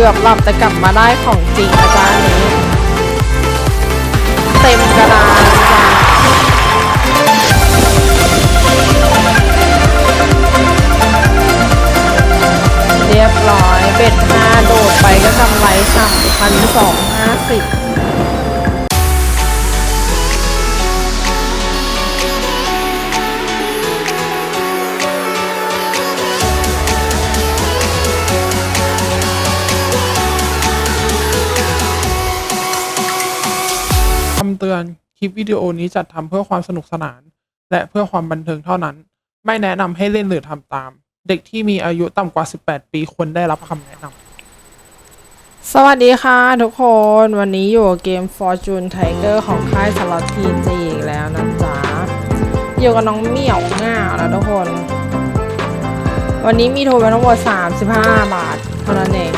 กือบหลับแต่กลับมาได้ของจริงนะจ๊ะอันนี้ เต็มกระดานจ้ะเรียบร้อยเบ็ดห้าโดดไปก็กำไรฉ่งพันสองห้าสิบำเตือน คลิปวิดีโอนี้จัดทำเพื่อความสนุกสนาน และเพื่อความบันเทิงเท่านั้น ไม่แนะนำให้เล่นหรือทำตาม เด็กที่มีอายุต่ำกว่า 18 ปีควรได้รับคำแนะนำ สวัสดีค่ะทุกคน วันนี้อยู่กับเกม Fortune Tiger ของค่ายสล็อตทีจีอีกแล้วนะจ๊ะ อยู่กับน้องเหมี่ยวง่านะทุกคน วันนี้มีทุนไปทั้งหมด35 บาทเท่านั้นเอง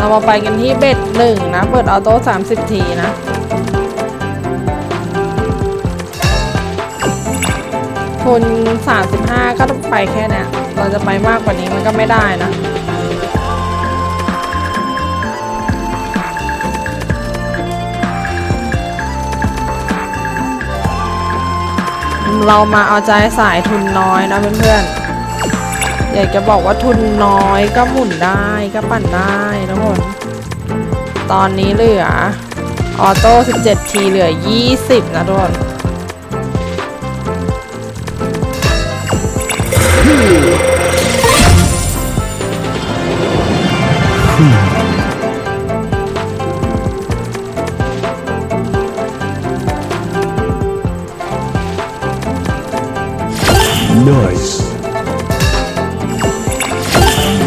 เรามาไปกันที่เบ็ดหนึ่งนะ เปิดออโต้30ทีนะทุน35ก็ต้องไปแค่เนี้ยเราจะไปมากกว่านี้มันก็ไม่ได้นะเรามาเอาใจสายทุนน้อยนะเพื่อนๆ อยากจะบอกว่าทุนน้อยก็หมุนได้ก็ปั่นได้ทุกคนตอนนี้เหลือออโต้17ทีเหลือ 20 นะทุกคน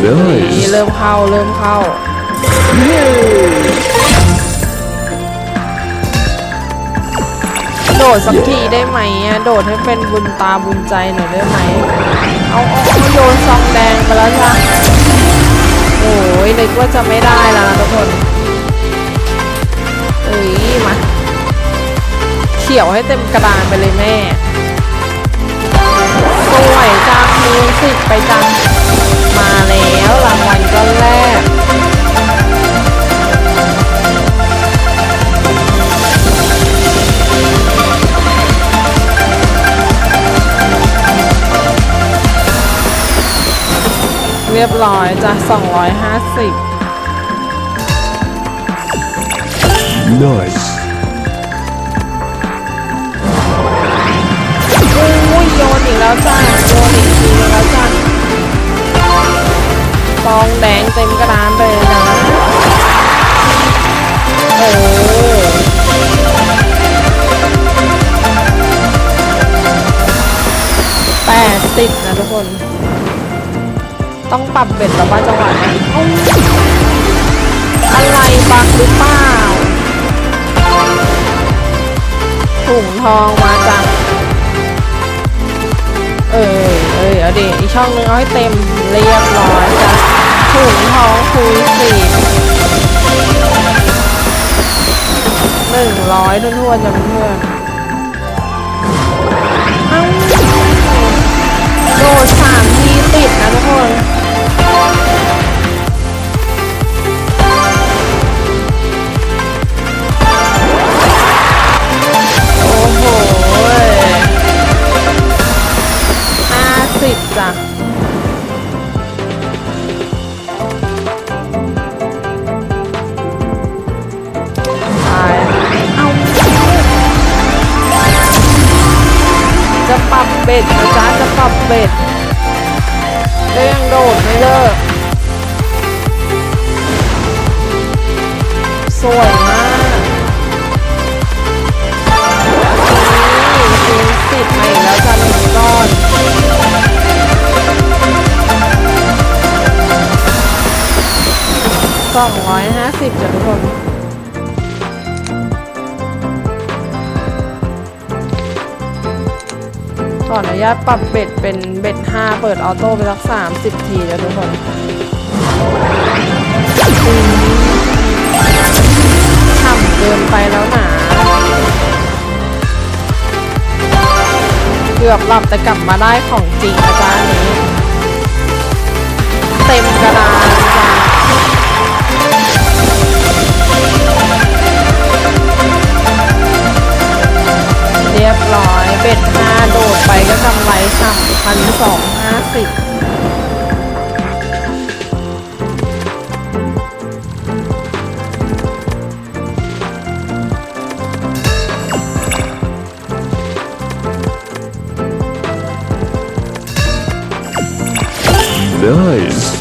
นี่เริ่มเข้าเริ่มเข้า โดดสักทีได้ไหมอะโดดให้เป็นบุญตาบุญใจหน่อยได้ไหม เอาเอาเอาโยนซองแดงไปแล้วจ้ะโอ้ยนึกว่าจะไม่ได้แล้วนะทุกคนเอ้ยมาเขียวให้เต็มกระดานไปเลยแม่สวยจังมิวสิกไปจัง มาแล้วรางวัลก้อนแรก เรียบร้อยจ้ะ250 Nice. อุ้ยโยนอีกแล้วจ้าโยนอีก ฟองแดงเต็มกระดานเลยนะเออแปดสิบนะทุกคน ต้องปรับเบ็ดแล้วว่าจังหวะนี้อุ๊ยอะไรบักหรือเปล่าถุงทองมาจังเอ้ยเอ้ยเอาดิอีกช่องนึงเอาให้เต็มเรียบร้อยจ้ะ ถุงทองคูณสี่หนึ่งร้อยทั่วๆจ้ะเพื่อนเอาโดดสามทีติดนะทุกคน เบ็ดนะจ๊ะจะปรับเบ็ดเรื่องโดดไม่เลิกสวยมากนี่คูณสิบมาอีกแล้วจ้ะหนึ่งก้อนสองร้อยห้าสิบจ้ะทุกคน ญาตปรับเบ็ดเป็นเบ็ดห้าเปิดออโต้ไปสักสามสิบทีจ้ะทุกคนอืมฉ่ำเกินไปแล้วหนาเกือบหลับแต่กลับมาได้ของจริงนะจ๊ะอันนี้ เต็มกระดาน Nice.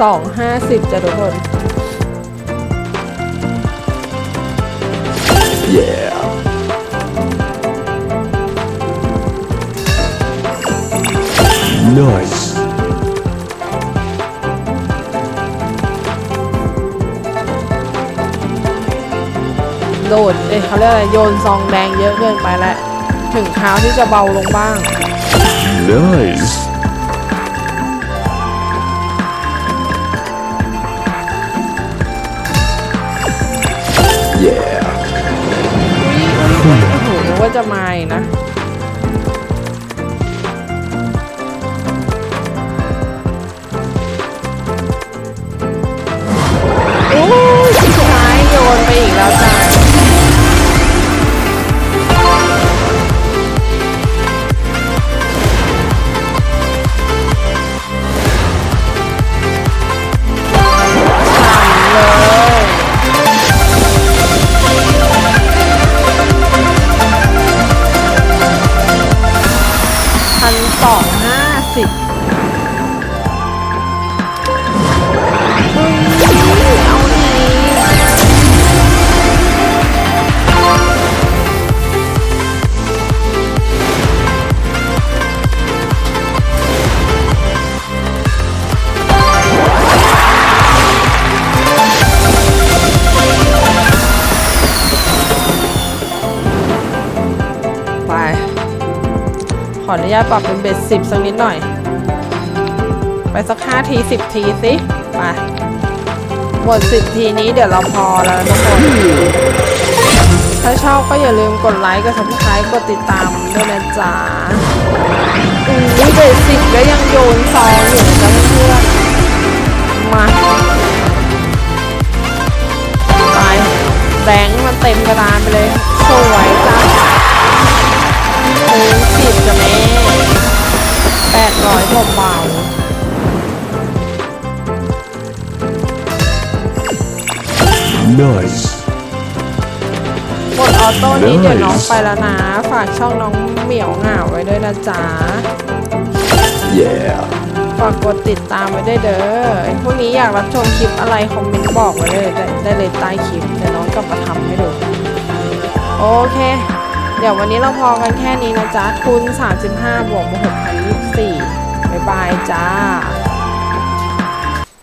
สองห้าสิบจ้ะทุกคน yeah. นอยส์โดดเอ้ยเขาเรียกอะไร โยนซองแดงเยอะเกินไปแล้ว ถึงคราวที่จะเบาลงบ้าง Nice โอ้โหนึกว่าจะมาอีกนะ ออนุญาตปรับเป็นเบ็ดสิบสักนิดหน่อย ไปสักห้าทีสิบทีสิไปหมดสิบทีนี้เดี๋ยวเราพอแล้วทุกคน ถ้าชอบก็อย่าลืมกดไลค์กด subscribe กดติดตามด้วยนะจ๊ะอู้เบ็ดสิบก็ยังโยนซองอยู่นะเพื่อนมาไปแบงค์มันเต็มกระดานไปเลย สวยจ้ะ ร้อยเบา Nice. ๆกดออโต้นี้ Nice เดี๋ยวน้องไปแล้วนะ ฝากช่องน้องเหมียวเหงาไว้ด้วยนะจ๊ะ Yeah. ฝากกดติดตามไว้ด้วยเด้อพวกนี้อยากรับชมคลิปอะไรคอมเมนต์บอกไว้เลยได้ได้เลยใต้คลิปเดี๋ยวน้องกลับมาทำให้ดู โอเค เดี๋ยววันนี้เราพอกันแค่นี้นะจ๊ะทุน35บวกม 24 บ๊ายบายจ้า